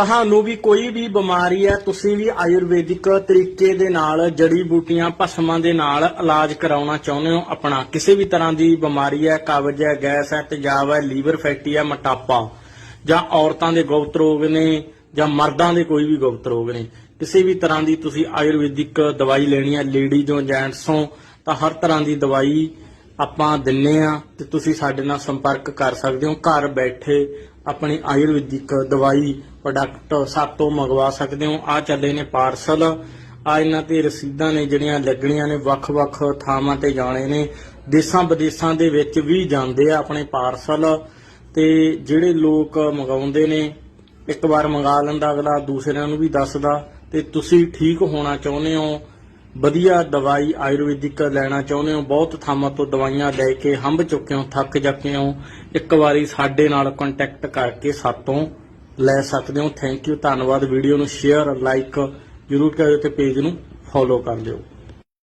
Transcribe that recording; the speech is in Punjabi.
ਤੁਹਾਨੂੰ ਵੀ ਕੋਈ ਵੀ ਬਿਮਾਰੀ ਹੈ, ਤੁਸੀਂ ਵੀ ਆਯੁਰਵੈਦਿਕ ਤਰੀਕੇ ਦੇ ਨਾਲ, ਜੜੀ ਬੂਟੀਆਂ, ਭਸਮਾਂ ਦੇ ਨਾਲ ਇਲਾਜ ਕਰਾਉਣਾ ਚਾਹੁੰਦੇ ਹੋ, ਆਪਣਾ ਕਿਸੇ ਵੀ ਤਰ੍ਹਾਂ ਦੀ ਬਿਮਾਰੀ ਹੈ, ਕਬਜ਼ ਹੈ, ਗੈਸ ਹੈ, ਤੇਜ਼ਾਬ ਹੈ, ਲੀਵਰ, ਫੈਟੀ ਹੈ, ਮੋਟਾਪਾ, ਜਾਂ ਔਰਤਾਂ ਦੇ ਗੁਪਤ ਰੋਗ ਨੇ, ਜਾਂ ਮਰਦਾਂ ਦੇ ਕੋਈ ਵੀ ਗੁਪਤ ਰੋਗ ਨੇ, ਕਿਸੇ ਵੀ ਤਰ੍ਹਾਂ ਦੀ ਤੁਸੀਂ ਆਯੁਰਵੈਦਿਕ ਦਵਾਈ ਲੈਣੀ ਹੈ, ਲੇਡੀਜ਼ ਹੋ, ਜੈਂਟਸ ਹੋ, ਤਾਂ ਹਰ ਤਰ੍ਹਾਂ ਦੀ ਦਵਾਈ ਆਪਾਂ ਦਿੰਨੇ ਆ ਤੇ ਤੁਸੀਂ ਸਾਡੇ ਨਾਲ ਸੰਪਰਕ ਕਰ ਸਕਦੇ ਹੋ। ਘਰ ਬੈਠੇ ਆਪਣੀ ਆਯੁਰਵੈਦਿਕ ਦਵਾਈ ਪ੍ਰੋਡਕਟ ਸਾਤੋਂ ਮੰਗਵਾ ਸਕਦੇ ਹੋ। ਆ ਚੱਲੇ ਨੇ ਪਾਰਸਲ ਆ ਇਹਨਾਂ ਤੇ ਰਸੀਦਾਂ ਨੇ ਜਿਹੜੀਆਂ ਲੱਗਣੀਆਂ ਨੇ, ਵੱਖ-ਵੱਖ ਥਾਵਾਂ ਤੇ ਜਾਣੇ ਨੇ। ਦੇਸ਼ਾਂ ਵਿਦੇਸ਼ਾਂ ਦੇ ਵਿੱਚ ਵੀ ਜਾਂਦੇ ਆ ਆਪਣੇ ਪਾਰਸਲ ਤੇ ਜਿਹੜੇ ਲੋਕ ਮੰਗਾਉਂਦੇ ਨੇ, ਇੱਕ ਵਾਰ ਮੰਗਾ ਲੈਂਦਾ, ਅਗਲਾ ਦੂਸਰਿਆਂ ਨੂੰ ਵੀ ਦੱਸਦਾ। ਤੇ ਤੁਸੀਂ ਠੀਕ ਹੋਣਾ ਚਾਹੁੰਦੇ ਹੋ ਵਧੀਆ ਦਵਾਈ ਆਯੁਰਵੈਦਿਕ ਲੈਣਾ ਚਾਹੁੰਦੇ ਹੋ, ਬਹੁਤ ਥਾਵਾਂ ਤੋਂ ਦਵਾਈਆਂ ਲੈ ਕੇ ਹੰਭ ਚੁੱਕੇ ਹੋ, ਥੱਕ ਚੁੱਕੇ ਹੋ, ਇੱਕ ਵਾਰੀ ਸਾਡੇ ਨਾਲ ਕੰਟੈਕਟ ਕਰਕੇ ਸਾਤੋਂ ਲੈ ਸਕਦੇ ਹੋ। ਥੈਂਕ ਯੂ ਧੰਨਵਾਦ। ਵੀਡੀਓ ਨੂੰ ਸ਼ੇਅਰ ਲਾਈਕ ਜਰੂਰ ਕਰਿਓ ਤੇ ਪੇਜ ਨੂੰ ਫੋਲੋ ਕਰ ਲਿਓ